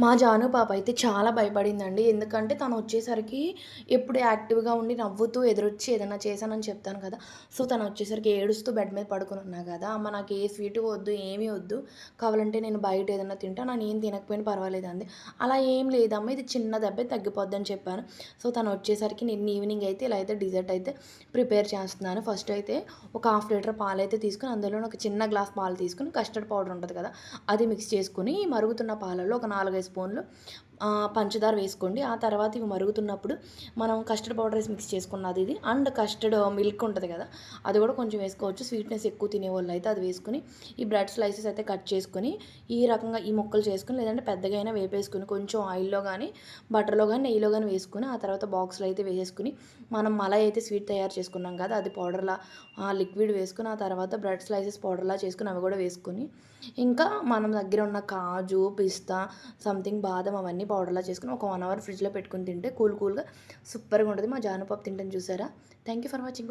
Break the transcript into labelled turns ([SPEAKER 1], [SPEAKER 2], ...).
[SPEAKER 1] మా జాను పాప అయితే చాలా భయపడిందండి. ఎందుకంటే తను వచ్చేసరికి ఎప్పుడు యాక్టివ్‌గా ఉండి నవ్వుతూ ఎదురొచ్చి ఏదైనా చేశానని చెప్తాను కదా! సో, తను వచ్చేసరికి ఏడుస్తూ బెడ్ మీద పడుకుని ఉన్నా కదా! అమ్మ నాకు ఏ స్వీట్ వద్దు, ఏమీ వద్దు. కావాలంటే నేను బయట ఏదైనా తింటా. నేనేం తినకపోయినా పర్వాలేదు అంది. అలా ఏం లేదమ్మ ఇది చిన్న దెబ్బే తగ్గిపోద్దని చెప్పాను. సో, తను వచ్చేసరికి నిన్న ఈవినింగ్ అయితే ఇలా అయితే డిజర్ట్ అయితే ప్రిపేర్ చేస్తున్నాను. ఫస్ట్ అయితే ఒక హాఫ్ లీటర్ పాలు అయితే తీసుకొని అందులో ఒక చిన్న గ్లాస్ పాలు తీసుకొని కస్టర్డ్ పౌడర్ ఉంటుంది కదా! అది మిక్స్ చేసుకుని మరుగుతున్న పాలలో ఒక 4, 5 స్పూన్లు పంచదార వేసుకోండి. ఆ తర్వాత ఇవి మరుగుతున్నప్పుడు మనం కస్టర్డ్ పౌడర్ వేసి మిక్స్ చేసుకున్నది ఇది. అండ్ కస్టర్డ్ మిల్క్ ఉంటుంది కదా! అది కూడా కొంచెం వేసుకోవచ్చు. స్వీట్‌నెస్ ఎక్కువ తినేవాళ్ళైతే అది వేసుకుని ఈ బ్రెడ్ స్లైసెస్ అయితే కట్ చేసుకుని ఈ రకంగా ఈ ముక్కలు చేసుకుని లేదంటే పెద్దగా అయినా వేపేసుకొని కొంచెం ఆయిల్‌లో కానీ బటర్‌లో కానీ నెయ్యిలో కానీ వేసుకుని ఆ తర్వాత బాక్స్‌లో అయితే వేసేసుకుని మనం మలై అయితే స్వీట్ తయారు చేసుకున్నాం కదా! అది పౌడర్‌లా లిక్విడ్ వేసుకుని ఆ తర్వాత బ్రెడ్ స్లైసెస్ పౌడర్‌లా చేసుకుని అవి కూడా వేసుకొని ఇంకా మనం దగ్గర ఉన్న కాజు, పిస్తా సంథింగ్ బాదం అవన్నీ పౌడర్‌లా చేసుకొని ఒక వన్ అవర్ ఫ్రిడ్జ్‌లో పెట్టుకొని తింటే కూల్ కూల్‌గా సూపర్‌గా ఉంటుంది మా జానపప్పు తింటాను చూసారా? Thank you for watching.